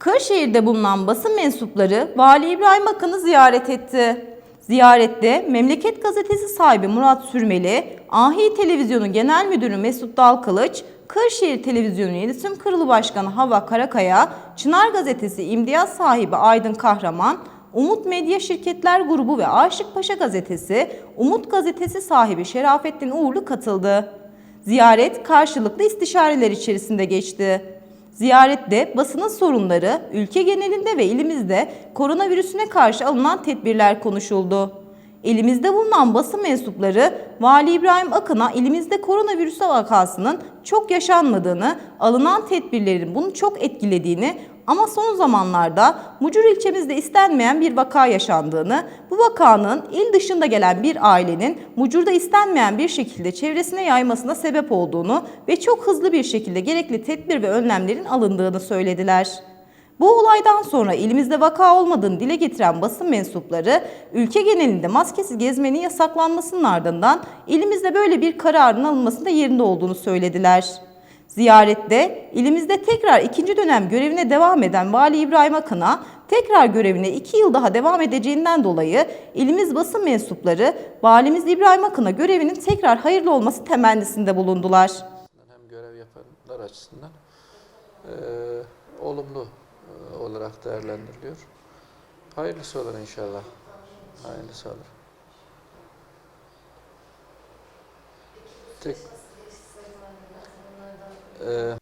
Kırşehir'de bulunan basın mensupları Vali İbrahim Akın'ı ziyaret etti. Ziyarette Memleket Gazetesi sahibi Murat Sürmeli, Ahi Televizyonu Genel Müdürü Mesut Dalkılıç, Kırşehir Televizyonu İletişim Kurulu Başkanı Hava Karakaya, Çınar Gazetesi İmtiyaz sahibi Aydın Kahraman, Umut Medya Şirketler Grubu ve Aşık Paşa Gazetesi, Umut Gazetesi sahibi Şerafettin Uğurlu katıldı. Ziyaret karşılıklı istişareler içerisinde geçti. Ziyarette basının sorunları, ülke genelinde ve ilimizde koronavirüsüne karşı alınan tedbirler konuşuldu. Elimizde bulunan basın mensupları Vali İbrahim Akın'a ilimizde koronavirüs vakasının çok yaşanmadığını, alınan tedbirlerin bunu çok etkilediğini ama son zamanlarda Mucur ilçemizde istenmeyen bir vaka yaşandığını, bu vakanın il dışında gelen bir ailenin Mucur'da istenmeyen bir şekilde çevresine yaymasına sebep olduğunu ve çok hızlı bir şekilde gerekli tedbir ve önlemlerin alındığını söylediler. Bu olaydan sonra ilimizde vaka olmadığını dile getiren basın mensupları ülke genelinde maskesiz gezmenin yasaklanmasının ardından ilimizde böyle bir kararın alınmasında yerinde olduğunu söylediler. Ziyarette ilimizde tekrar ikinci dönem görevine devam eden Vali İbrahim Akın'a tekrar görevine iki yıl daha devam edeceğinden dolayı ilimiz basın mensupları Valimiz İbrahim Akın'a görevinin tekrar hayırlı olması temennisinde bulundular. hem görev yapanlar açısından eee, olumlu eee, olarak değerlendiriliyor. Hayırlısı olur inşallah. Hayırlısı olur. Tek, Uh.